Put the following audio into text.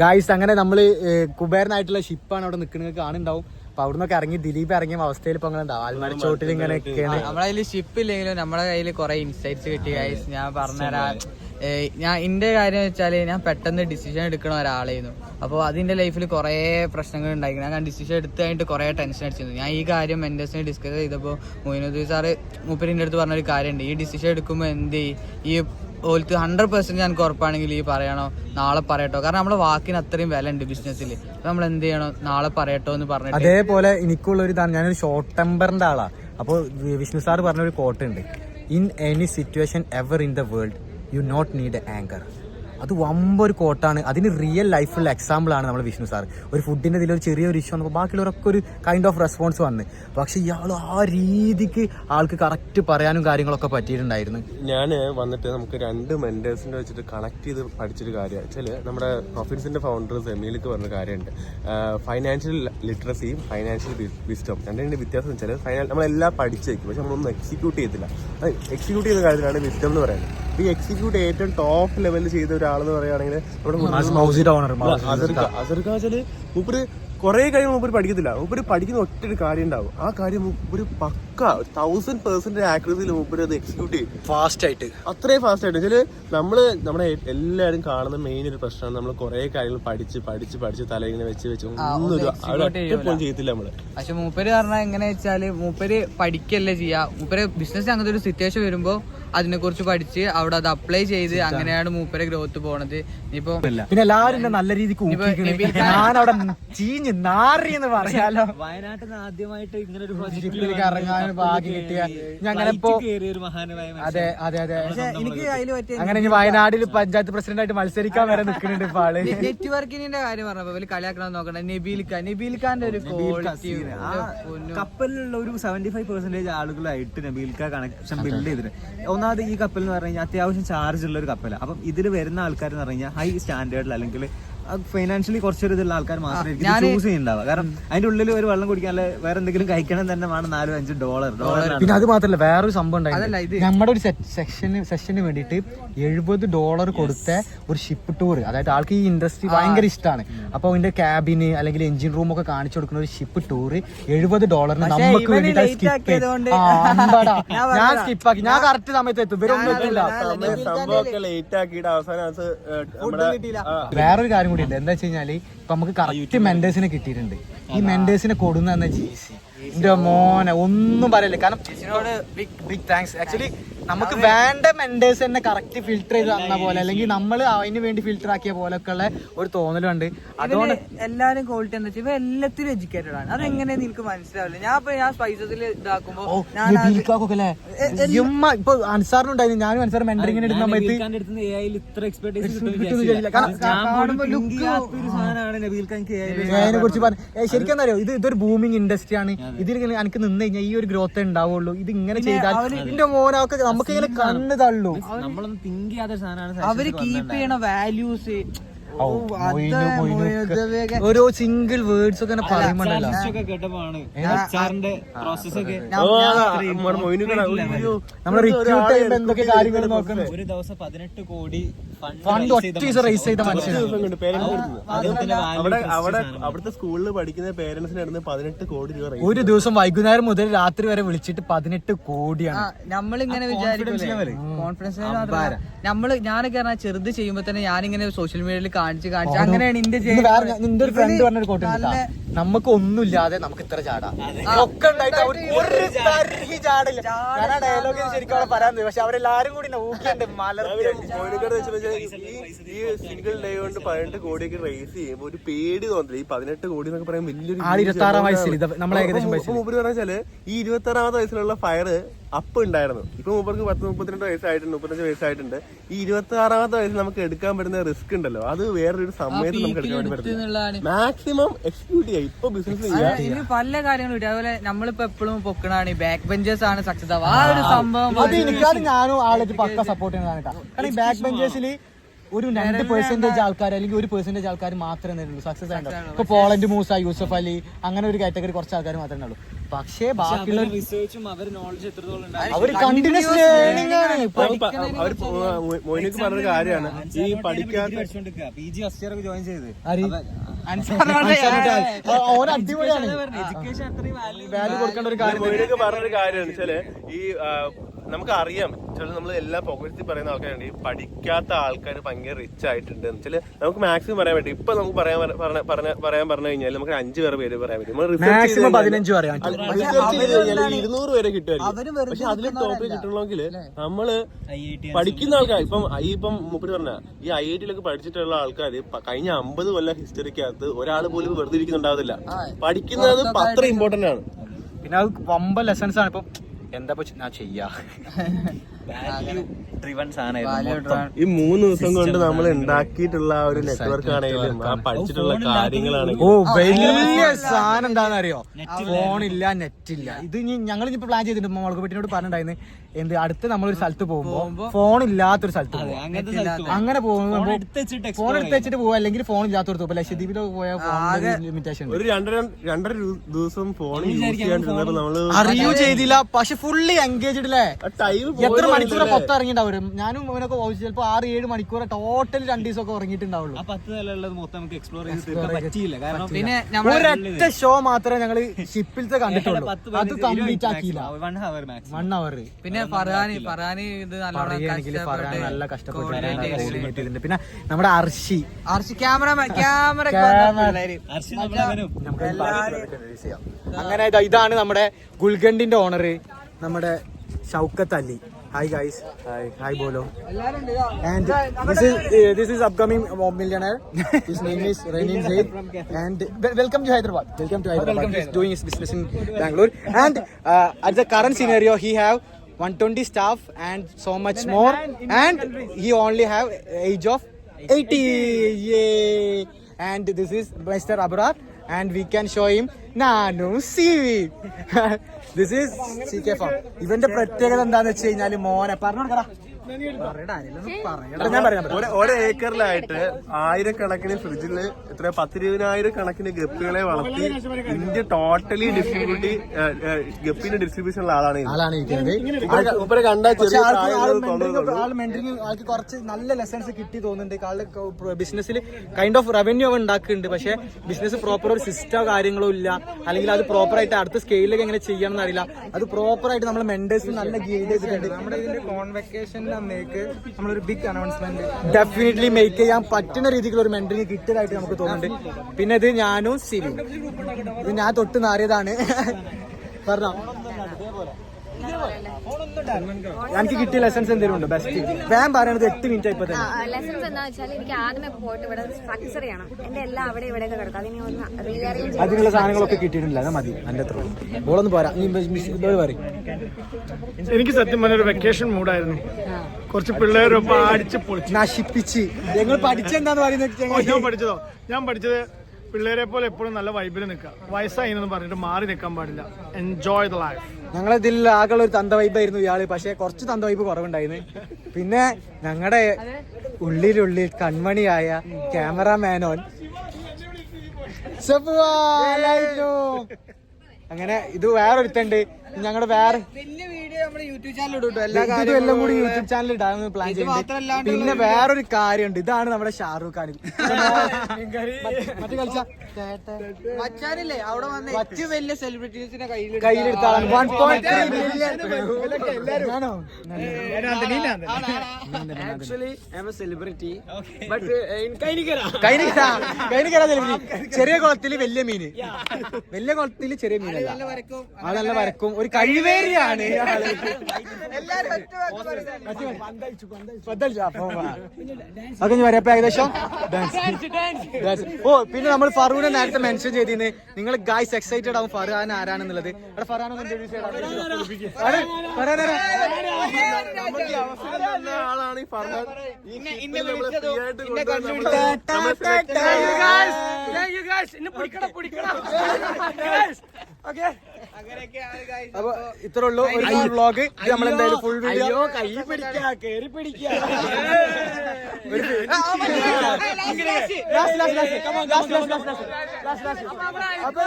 Guys അങ്ങനെ നമ്മൾ കുബേരനായിട്ടുള്ള ഷിപ്പാണ് അവിടെ നിൽക്കുന്നത്. കാണുന്നുണ്ടാവും. അപ്പൊ അവിടെ നിന്നൊക്കെ ഇറങ്ങി ദിലീപ് ഇറങ്ങിയ അവസ്ഥയിൽ ഇപ്പൊ അങ്ങനെ ഉണ്ടാവും ആൽമര ചോട്ടിൽ ഇങ്ങനെ നമ്മളെ കയ്യിൽ ഷിപ്പ് ഇല്ലെങ്കിലും നമ്മളെ കയ്യിൽ കുറെ ഇൻസൈറ്റ്സ് കിട്ടി ഗായ്സ് ഞാൻ പറഞ്ഞുതരാം. ഞാൻ എന്റെ കാര്യം വെച്ചാൽ ഞാൻ പെട്ടെന്ന് ഡിസിഷൻ എടുക്കണ ഒരാളായിരുന്നു. അപ്പോൾ അതിന്റെ ലൈഫിൽ കുറേ പ്രശ്നങ്ങൾ ഉണ്ടായിരുന്നു. ഞാൻ ഡിസിഷൻ എടുത്ത് കഴിഞ്ഞിട്ട് കുറേ ടെൻഷൻ അടിച്ചിരുന്നു. ഞാൻ ഈ കാര്യം മെന്റേഴ്സിനെ ഡിസ്കസ് ചെയ്തപ്പോൾ മൊയിനുദ്ദീൻ സാറ് മൂപ്പരിന്റെ അടുത്ത് പറഞ്ഞൊരു കാര്യമുണ്ട്. ഈ ഡിസിഷൻ എടുക്കുമ്പോൾ എന്ത് ഈ ഓൽക്ക് ഹൺഡ്രഡ് പെർസെന്റ് ഞാൻ ഉറപ്പാണെങ്കിൽ ഈ പറയണോ നാളെ പറയട്ടോ. കാരണം നമ്മുടെ വാക്കിന് അത്രയും വില ഉണ്ട് ബിസിനസ്സിൽ നമ്മൾ എന്ത് ചെയ്യണോ? നാളെ പറയട്ടോ എന്ന് പറഞ്ഞിട്ട്. അതേപോലെ എനിക്കുള്ള ഒരു ഇതാണ്. ഞാനൊരു ഷോർട്ട് ടെമ്പറിന്റെ ആളാ. അപ്പോൾ വിഷ്ണു സാർ പറഞ്ഞ ഒരു കോട്ട് ഉണ്ട്. In any situation ever in the world you not need anchor അത് വമ്പൊരു കോട്ടാണ് അതിന് റിയൽ ലൈഫിലുള്ള എക്സാമ്പിൾ ആണ് നമ്മൾ വിഷ്ണു സാർ ഒരു ഫുഡിന്റെ ഇതിൽ ഒരു ചെറിയൊരു ഇഷ്യൂ വന്നപ്പോൾ ബാക്കിയുള്ളവരൊക്കെ ഒരു കൈൻഡ് ഓഫ് റെസ്പോൺസ് വന്ന്. പക്ഷെ ഇയാൾ ആ രീതിക്ക് ആൾക്ക് കറക്റ്റ് പറയാനും കാര്യങ്ങളൊക്കെ പറ്റിയിട്ടുണ്ടായിരുന്നു. ഞാൻ വന്നിട്ട് നമുക്ക് രണ്ട് മെന്റേഴ്സിനെ വെച്ചിട്ട് കണക്ട് ചെയ്ത് പഠിച്ചൊരു കാര്യം. വെച്ചാൽ നമ്മുടെ പ്രൊഫിൻസിന്റെ ഫൗണ്ടർ സെമിയിലേക്ക് പറഞ്ഞ കാര്യമുണ്ട്. ഫൈനാൻഷ്യൽ ലിറ്ററസിയും ഫൈനാൻഷ്യൽ വിസ്റ്റം രണ്ടിന്റെ വ്യത്യാസം വെച്ചാൽ ഫൈനാൻ നമ്മളെല്ലാം പഠിച്ചേക്കും പക്ഷെ നമ്മളൊന്നും എക്സിക്യൂട്ട് ചെയ്തില്ല എക്സിക്യൂട്ട് ചെയ്ത കാര്യത്തിലാണ് വിസ്റ്റം എന്ന് പറയുന്നത്. ഈ എക്സിക്യൂട്ട് ഏറ്റവും ടോപ്പ് ലെവലിൽ ചെയ്ത ഒരാൾ എന്ന് പറയുകയാണെങ്കിൽ നമ്മുടെ ഓണർ മൂപ്പര് കുറെ കാര്യങ്ങൾ മൂപ്പര് പഠിക്കത്തില്ല. മൂപ്പര് പഠിക്കുന്ന ഒറ്റ ഒരു കാര്യം ഉണ്ടാവും. ആ കാര്യം മൂപ്പര് പക്ക തൗസൻഡ് പെർസെന്റ് ആക്യുറസിയിൽ മൂപ്പര് അത് എക്സിക്യൂട്ട് ചെയ്യും. ഫാസ്റ്റ് ആയിട്ട്. അത്രയും ഫാസ്റ്റ് ആയിട്ട്. വെച്ചാൽ നമ്മൾ നമ്മുടെ എല്ലാവരും കാണുന്ന മെയിൻ ഒരു പ്രശ്നമാണ് നമ്മൾ കുറെ കാര്യങ്ങൾ പഠിച്ച് പഠിച്ച് പഠിച്ച് തല ഇങ്ങനെ വെച്ച് വെച്ച് ഒന്നും ചെയ്യത്തില്ല നമ്മൾ. പക്ഷെ മൂപ്പര് പറഞ്ഞാൽ എങ്ങനെ വെച്ചാൽ മൂപ്പര് പഠിക്കല്ലേ ചെയ്യാ. മൂപ്പര് ബിസിനസ് അങ്ങനത്തെ ഒരു സിറ്റുവേഷൻ വരുമ്പോ അതിനെ കുറിച്ച് പഠിച്ച് അവിടെ അത് അപ്ലൈ ചെയ്ത് അങ്ങനെയാണ് മൂപ്പരെ ഗ്രോത്ത് പോണത്. ഇപ്പൊ പിന്നെ എല്ലാവരും നല്ല രീതിക്ക് ഞാൻ അവിടെ ചീഞ്ഞ് നാറി എന്ന് പറയാലോ. വയനാട്ടിൽ നിന്ന് ആദ്യമായിട്ട് ഇങ്ങനെ ഒരു ജിപ്പിലേക്ക് ഇറങ്ങാൻ ഭാഗ്യം കിട്ടിയ ഞങ്ങളിപ്പോ അതെ അതെ അതെ. എനിക്ക് അതിൽ പറ്റിയ അങ്ങനെ ഇനി വയനാട്ടിൽ പഞ്ചായത്ത് പ്രസിഡന്റ് ആയിട്ട് മത്സരിക്കാൻ വരെ നിൽക്കുന്നുണ്ട് ഇപ്പൊ ആൾ. നെറ്റ്വർക്കിങ്ങിന്റെ കാര്യം പറഞ്ഞപ്പോ ഇവർ കളിയാക്കണം നോക്കണ്ട. നബീൽ ഖാൻ നബീൽ ഖാന്റെ ഒരു ക്വാളിറ്റി കപ്പലിലുള്ള ഒരു സെവന്റി ഫൈവ് പെർസെന്റേജ് ആളുകളായിട്ട് നബീൽക്ക കണക്ഷൻ ബിൽഡ് ചെയ്തിട്ടുണ്ട്. ഒന്നാമത് ഈ കപ്പൽ എന്ന് പറഞ്ഞു കഴിഞ്ഞാൽ അത്യാവശ്യം ചാർജ് ഉള്ള ഒരു കപ്പലാണ് അപ്പം ഇതിൽ വരുന്ന ആൾക്കാർ എന്ന് പറഞ്ഞു കഴിഞ്ഞാൽ ഹൈ സ്റ്റാൻഡേർഡിൽ അല്ലെങ്കിൽ ഫൈനാൻഷ്യലി കുറച്ചൊരു ഇതുള്ള ആൾക്കാർ മാത്രമായിരിക്കും. ചൂസ് ചെയ്യുന്നുണ്ടാവുക. കാരണം അതിന്റെ ഉള്ളിൽ ഒരു വെള്ളം കുടിക്കാൻ അല്ലെ വേറെ എന്തെങ്കിലും കഴിക്കണം തന്നെ വേണം നാലും അഞ്ചും ഡോളർ ഡോളർ പിന്നെ അത് മാത്രല്ല വേറൊരു സംഭവം ഇത് നമ്മുടെ ഒരു സെക്ഷന് സെഷന് വേണ്ടിയിട്ട് എഴുപത് ഡോളർ കൊടുത്ത ഒരു ഷിപ്പ് ടൂർ അതായത് ആൾക്ക് ഈ ഇൻഡസ്ട്രി ഭയങ്കര ഇഷ്ടമാണ് അപ്പൊ അതിന്റെ ക്യാബിന് അല്ലെങ്കിൽ എഞ്ചിൻ റൂം ഒക്കെ കാണിച്ചു കൊടുക്കുന്ന ഒരു ഷിപ്പ് ടൂർ എഴുപത് ഡോളറിന് നമുക്ക് വേണ്ടിയിട്ട് സ്കിപ്പ് ഞാൻ സ്കിപ്പ് ആക്കി. ഞാൻ കറക്റ്റ് സമയത്ത് എത്തും. ഇവരൊന്നും എത്തില്ല വേറൊരു കാര്യം കൂടി ഉണ്ട് എന്താ വെച്ച് കഴിഞ്ഞാൽ ഇപ്പൊ നമുക്ക് കറക്റ്റ് മെന്റേഴ്സിനെ കിട്ടിയിട്ടുണ്ട്. ഈ മെന്റേഴ്സിനെ കൊടുന്ന ജി സി? എന്റെ മോനെ ഒന്നും പറയല്ലേ. കാരണം ബിഗ് ബിഗ് താങ്ക്സ് ആക്ച്വലി നമുക്ക് വേണ്ട മെന്റേഴ്സ് തന്നെ കറക്റ്റ് ഫിൽറ്റർ ചെയ്ത് തന്ന പോലെ അല്ലെങ്കിൽ നമ്മൾ അതിന് വേണ്ടി ഫിൽറ്റർ ആക്കിയ പോലൊക്കെ ഉള്ള ഒരു തോന്നലുണ്ട്. അതുകൊണ്ട് എല്ലാരും ക്വാളിറ്റി എന്താ വെച്ചാൽ ഇവ എല്ലാത്തിലും എഡ്യൂക്കേറ്റഡ് ആണ്. അതെങ്ങനെ നിനക്ക് മനസ്സിലാവില്ല. ഞാൻ ഇപ്പൊ ഞാൻ സ്പൈസസിൽ ഇതാക്കുമ്പോ ഇപ്പൊ അൻസാറിനുണ്ടായിരുന്നു ഞാനും അൻസാർ മെന്ററിങ്ങനെ എടുത്ത സമയത്ത് കുറിച്ച് പറഞ്ഞു. ശരിക്കും അറിയോ? ഇത് ഇതൊരു ബൂമിംഗ് ഇൻഡസ്ട്രി ആണ്. ഇതിൽ എനിക്ക് നിന്ന് കഴിഞ്ഞാൽ ഈ ഒരു ഗ്രോത്ത് ഉണ്ടാവുള്ളൂ. ഇത് ഇങ്ങനെ ചെയ്താൽ ഇതിന്റെ മോനൊക്കെ നമുക്ക് ഇങ്ങനെ കണ്ണ് തള്ളു നമ്മളൊന്നും തിങ്ക് ചെയ്യാത്ത സാധനമാണ് അവർ കീപ്പ് ചെയ്യണ വാല്യൂസ്. ഓരോ സിംഗിൾ വേർഡ്സ് ഒക്കെ ഇങ്ങനെ. നമ്മൾ എന്തൊക്കെ കാര്യങ്ങൾ നോക്കുന്നത്? ഒരു ദിവസം പതിനെട്ട് കോടി ഫണ്ട് ഒറ്റ റേസ് ചെയ്ത മനുഷ്യനാണ്. ദിവസം കൊണ്ട് parents അവിടെ അവിടെ അവിടുത്തെ സ്കൂളിൽ പഠിക്കുന്ന പേരൻസിന് ഇടുന്ന പതിനെട്ട് കോടി രൂപ ഒരു ദിവസം വൈകുന്നേരം മുതൽ രാത്രി വരെ വിളിച്ചിട്ട് പതിനെട്ട് കോടിയാണ്. നമ്മളിങ്ങനെ വിചാരിക്കും കോൺഫിഡൻസ് നമ്മൾ ഞാനൊക്കെ ചെറുത് ചെയ്യുമ്പോ തന്നെ ഞാനിങ്ങനെ സോഷ്യൽ മീഡിയയിൽ കാണിച്ച് കാണിച്ച്. അങ്ങനെയാണ് ഇന്ത്യ നിന്റെ ഒരു ഫ്രണ്ട് പറഞ്ഞൊരു കോട്ട് നമുക്ക് ഒന്നുമില്ലാതെ നമുക്ക് ഇത്ര ചാടാം ഒക്കെ ഉണ്ടായിട്ട് ഒരു തരി ചാടില്ല. ഞാൻ ആ ഡയലോഗ് ശരിക്കും അവിടെ പറയാൻ പക്ഷെ അവരെല്ലാരും കൂടി ഊക്കിയുണ്ട്. ഈ- ഈ സിംഗിൾ ഡേ കൊണ്ട് പതിനെട്ട് കോടിയൊക്കെ റേസ് ചെയ്യുമ്പോൾ ഒരു പേടി തോന്നില്ല ഈ പതിനെട്ട് കോടി എന്നൊക്കെ പറയാൻ വലിയൊരു ആ ഇരുപത്തി ആറാം വയസ്സിൽ ഏകദേശം മൂപ്പര് പറഞ്ഞാൽ ഈ ഇരുപത്തി ആറാമത്തെ വയസ്സിലുള്ള ഫയർ അപ്പ് ഉണ്ടായിരുന്നു. ഇപ്പൊ മൂപ്പർക്ക് പത്ത് മുപ്പത്തിരണ്ട് വയസ്സായിട്ടുണ്ട് മുപ്പത്തഞ്ച് വയസ്സായിട്ടുണ്ട്. ഈ ഇരുപത്തി ആറാമത്തെ വയസ്സിൽ നമുക്ക് എടുക്കാൻ പറ്റുന്ന റിസ്ക് ഉണ്ടല്ലോ. അത് വേറൊരു സമയത്ത് നമുക്ക് എടുക്കാൻ പറ്റും മാക്സിമം എക്സിക്യൂട്ട് ചെയ്യാം. ഇപ്പൊ ബിസിനസ് ചെയ്യാം. ഇതിന് പല കാര്യങ്ങളും ഉണ്ട്. അതുപോലെ നമ്മളിപ്പോ എപ്പോഴും പൊക്കണാണ് ബാക്ക് ബെഞ്ചേഴ്സ് ആണ് സക്സസ് ആവുക. ആ ഒരു സംഭവം അത് എനിക്കാണ് ഞാനും ആളെ പക്ക സപ്പോർട്ട് ചെയ്യുന്നതാണ് കാരണം ഈ ബാക്ക് ബെഞ്ചേഴ്സിൽ ഒരു രണ്ട് പെർസെന്റേജ് ആൾക്കാർ അല്ലെങ്കിൽ ഒരു പെർസെന്റേജ് ആൾക്കാർ മാത്രമേ നേരിടുള്ളൂ സക്സസ് ആയിട്ടുള്ളൂ ഇപ്പൊ പോളണ്ട് മൂസ യൂസഫ് അലി അങ്ങനെ ഒരു കാറ്റഗറി കുറച്ച് ആൾക്കാർ മാത്രമേ ഉള്ളൂ പക്ഷേ ബാക്കിയുള്ള റിസർച്ചും അവർ നോളജ് എത്രത്തോളം അവർ കണ്ടിന്യൂസ് ലേണിംഗ് ആണ്. അവർ പറഞ്ഞ കാര്യമാണ്. ഈ പഠിക്കാത്ത P G first year join ചെയ്ത്. ആര്? ആ, ഓൻ അടിപൊളിയാണ് വാല്യൂ കൊടുക്കേണ്ട ഒരു കാര്യം മോയിനക്ക് പറഞ്ഞൊരു കാര്യമാണ്. വെച്ചാൽ ഈ ആ, നമുക്കറിയാം. ചില നമ്മൾ എല്ലാ പുകഴ്ത്തി പറയുന്ന ആൾക്കാരുണ്ട്. ഈ പഠിക്കാത്ത ആൾക്കാർ ഭയങ്കര റിച്ച് ആയിട്ടുണ്ട്. വെച്ചാൽ നമുക്ക് മാക്സിമം പറയാൻ പറ്റും. ഇപ്പൊ നമുക്ക് പറയാൻ പറ- പറഞ്ഞ- പറയാൻ പറഞ്ഞു കഴിഞ്ഞാൽ നമുക്ക് അഞ്ചു പേര് പേര് പറയാൻ പറ്റും. ഇരുന്നൂറ് പേരെ കിട്ടുമായിരിക്കും. പക്ഷെ അതിൽ ടോപ്പിൽ കിട്ടണമെങ്കിൽ നമ്മൾ പഠിക്കുന്ന ആൾക്കാർ ഇപ്പം ഈ ഇപ്പം മുപ്പത് പറഞ്ഞ ഈ ഐ ഐ ടിയിലൊക്കെ പഠിച്ചിട്ടുള്ള ആൾക്കാർ കഴിഞ്ഞ അമ്പത് കൊല്ലം ഹിസ്റ്ററിക്കകത്ത് ഒരാൾ പോലും വെറുതെ ഇരിക്കുന്നുണ്ടാവില്ല പഠിക്കുന്നത് അത്ര ഇമ്പോർട്ടന്റ് ആണ്. പിന്നെ അത് വമ്പ ലെസൺസ് ആണ്. ഇപ്പൊ എന്താ ഞാൻ ചെയ്യാ? വാല്യൂ ഡ്രിവൺ സാധനമായിരുന്നു ഈ മൂന്ന് ദിവസം കൊണ്ട് നമ്മൾ ഉണ്ടാക്കിയിട്ടുള്ള ആ ഒരു നെറ്റ്വർക്ക് ആണെങ്കിലും ആ പഠിച്ചിട്ടുള്ള ഓ കാര്യങ്ങളാണെങ്കിലും. വലിയ സാധനം എന്താണെന്ന് അറിയോ ഫോണില്ല നെറ്റ് ഇല്ല ഇത് ഇനി ഞങ്ങൾ ഇനിയിപ്പോ പ്ലാൻ ചെയ്തിട്ടുണ്ട്. മുളക് പെട്ടിനോട് പറഞ്ഞിട്ടുണ്ടായിരുന്നു. എന്ത് അടുത്ത് നമ്മളൊരു സ്ഥലത്ത് പോകുമ്പോ ഫോൺ ഇല്ലാത്തൊരു സ്ഥലത്ത് പോകും അങ്ങനെ പോകുമ്പോ എടുത്ത് വെച്ചിട്ട് ഫോൺ എടുത്ത് വെച്ചിട്ട് പോവാ. അല്ലെങ്കിൽ ഫോൺ ഇല്ലാത്തൊരു പോകും ലക്ഷദ്വീപിലൊക്കെ പോയ ഫോൺ ലിമിറ്റേഷൻ ഒരു രണ്ടര രണ്ടര ദിവസം ഫോൺ യൂസ് ചെയ്യാണ്ടിരുന്നപ്പോ നമ്മൾ അറിയൂ ചെയ്തില്ല. പക്ഷെ ഫുള്ളി എൻഗേജ്ഡ് അല്ലേ ടൈം എത്ര മണിക്കൂർ പത്ത് ഇറങ്ങിണ്ടാവും ഞാനും ഇവനൊക്കെ ചിലപ്പോ ആറ് ഏഴ് മണിക്കൂർ ടോട്ടൽ രണ്ടു ദിവസമൊക്കെ ഉറങ്ങിയിട്ടുണ്ടാവുള്ളൂ. ആ പത്ത് നിലയുള്ളത് മൊത്തം നമുക്ക് എക്സ്പ്ലോർ ചെയ്ത് തീർക്കാൻ പറ്റിയില്ല. കാരണം പിന്നെ നമ്മൾ ഒരൊറ്റ ഷോ മാത്രമേ ഞങ്ങൾ ഷിപ്പിലത്തെ കണ്ടിട്ടുള്ളൂ. അത് complete ആക്കിയില്ല. One hour maximum one hour പിന്നെ ഫർഹാനി ഫർഹാനി ഇത് പറയുകയാണെങ്കിൽ നല്ല കഷ്ടപ്പെട്ട് പിന്നെ നമ്മുടെ അർഷി. അർഷി ക്യാമറ ക്യാമറ അർഷി അങ്ങനെ ഇതാ- ഇതാണ് നമ്മുടെ ഗുൽഗണ്ടിന്റെ ഓണർ നമ്മുടെ Shoukath Ali. Hi guys. Hi. Hi Bolo. And this is uh, this is upcoming uh, millionaire. His name is Rainin Zaid. And welcome to Hyderabad. Welcome to Hyderabad. He's doing his business in Bangalore. And uh, at the current scenario, he have 120 staff and so much more. And he only have age of 80. Yay! And this is Mr. Abrar. And we can show him Nanu this is C K farm ഇവന്റെ പ്രത്യേകത എന്താന്ന് വെച്ച് കഴിഞ്ഞാൽ മോനെ പറഞ്ഞു കൊടുക്കടാ. ഞാൻ പറയാം ഒരു- ഏക്കറിലായിട്ട് ആയിരക്കണക്കിന് ഫ്രിഡ്ജിൽ എത്ര പത്തിരുപതിനായിരം കണക്കിന് ഗപ്പികളെ വളർത്തി ഇന്ത്യ ടോട്ടലി ഡിസ്ട്രിബ്യൂട്ടി ഗപ്പിന്റെ ഡിസ്ട്രിബ്യൂഷൻ ഉള്ള ആളാണ്. ആളാണ് ഇരിക്കുന്നത്. കണ്ടാൽ ചെറിയ ആൾക്ക് കുറച്ച് നല്ല ലെസൺസ് കിട്ടി തോന്നുന്നുണ്ട്. ആളുടെ ബിസിനസ്സിൽ കൈൻഡ് ഓഫ് റവന്യൂ അവൻ ഉണ്ടാക്കുന്നുണ്ട്. പക്ഷെ ബിസിനസ് പ്രോപ്പർ ഒരു സിസ്റ്റോ കാര്യങ്ങളോ ഇല്ല. അല്ലെങ്കിൽ അത് പ്രോപ്പർ ആയിട്ട് അടുത്ത സ്കെയിലൊക്കെ എങ്ങനെ ചെയ്യണം എന്നറിയില്ല. അത് പ്രോപ്പർ ആയിട്ട് നമ്മളെ മെന്റേഴ്സ് നല്ല ഗൈഡ് ചെയ്തിട്ടുണ്ട്. നമ്മുടെ ഇതിന്റെ കോൺവെക്കേഷന്റെ അന്നേക്ക് നമ്മളൊരു ബിഗ് അനൗൺസ്മെന്റ് ഡെഫിനറ്റ്ലി മേക്ക് ചെയ്യാൻ പറ്റുന്ന രീതിക്കുള്ള ഒരു മെന്ററിങ് കിട്ടിയതായിട്ട് നമുക്ക് തോന്നുന്നുണ്ട്. പിന്നെ ഇത് ഞാനും സിരി ഇത് ഞാൻ തൊട്ട് നാറിയതാണ്. പറഞ്ഞോ? എനിക്ക് കിട്ടിയ ലെസൺസ് എന്തെങ്കിലും ഉണ്ടോ? ബെസ്റ്റ് ഞാൻ പറയണത് എട്ട് മിനിറ്റ് ഇപ്പൊ ലെസൻസ് ലെസൺസ് എന്താ വെച്ചാൽ എനിക്ക് ആദ്യമേ പോയിട്ട് ഇവിടെ സ്ട്രക്ചർ ചെയ്യണം. എന്റെ എല്ലാം അവിടെ ഇവിടെ കിടക്കും. അതിനെ ഒന്ന് റീഅറേഞ്ച് അതിനുള്ള സാധനങ്ങളൊക്കെ കിട്ടിയിട്ടില്ല അത് മതി. എന്റെ അത്ര ഓളൊന്നും പോരാ. നീ പറയും. എനിക്ക് സത്യം പറഞ്ഞ ഒരു വെക്കേഷൻ മൂഡായിരുന്നു കുറച്ച് പിള്ളേരൊപ്പം അടിച്ച് പൊളിച്ചു. നശിപ്പിച്ച്. ഞങ്ങൾ പഠിച്ചെന്താന്ന് പറയുന്നത് ഞാൻ പഠിച്ചതോ? ഞാൻ പഠിച്ചത് പിള്ളേരെ പോലെ എപ്പോഴും നല്ല വൈബിൽ നിൽക്കുക. വയസ്സായി എന്ന് പറഞ്ഞിട്ട് മാറി നിൽക്കാൻ പാടില്ല. എൻജോയ് ദ ലൈഫ് ഞങ്ങളിതിൽ ആകെ ഒരു തന്ത വൈബായിരുന്നു ഇയാൾ. പക്ഷെ കുറച്ച് തന്ത വൈബ് കുറവുണ്ടായിരുന്നു. പിന്നെ ഞങ്ങളുടെ ഉള്ളിലുള്ളിൽ കൺമണിയായ ക്യാമറാമാനോൻ അങ്ങനെ ഇത് വേറൊരുത്തുണ്ട്. ഞങ്ങളുടെ വേറെ വലിയ വീഡിയോ നമ്മുടെ യൂട്യൂബ് ചാനൽ ഇടും എല്ലാ കാര്യവും എല്ലാം കൂടി യൂട്യൂബ് ചാനൽ ഇടാൻ പ്ലാൻ ചെയ്യുന്നത് പിന്നെ വേറൊരു കാര്യമുണ്ട്. ഇതാണ് നമ്മുടെ ഷാറൂഖ് ഖാൻ മറ്റു കളിച്ച? മച്ചാനില്ലേ? അവിടെ വന്ന് ഏറ്റവും വലിയ സെലിബ്രിറ്റീസിന്റെ കയ്യിൽ കയ്യിലെടുത്ത ആളാണ്. One point Kainikkara. സെലിബ്രിറ്റി ചെറിയ കുളത്തിൽ വലിയ മീന്. വലിയ കുളത്തിൽ ചെറിയ മീനല്ല. നല്ല വരക്കും. ഒരു കഴിവേരിയാണ്. അതൊക്കെ ഞാൻ വരാം. ഏകദേശം. ഓ പിന്നെ നമ്മൾ ഫറൂനെ നേരത്തെ മെൻഷൻ ചെയ്തിരുന്നു നിങ്ങൾ ഗായ്സ് എക്സൈറ്റഡ് ആവും ഫർഹാൻ ആരാണെന്നുള്ളത്. അവിടെ ഫർഹാൻ ഒന്ന് പിടിക്കണം പിടിക്കണം okay. അപ്പൊ ഇത്ര ഉള്ളൂ. ഒരു വ്ളോഗ് നമ്മൾ എന്തായാലും ഫുൾ വീഡിയോ കൈ പിടിക്കുക കേറി പിടിക്കാ. അപ്പൊ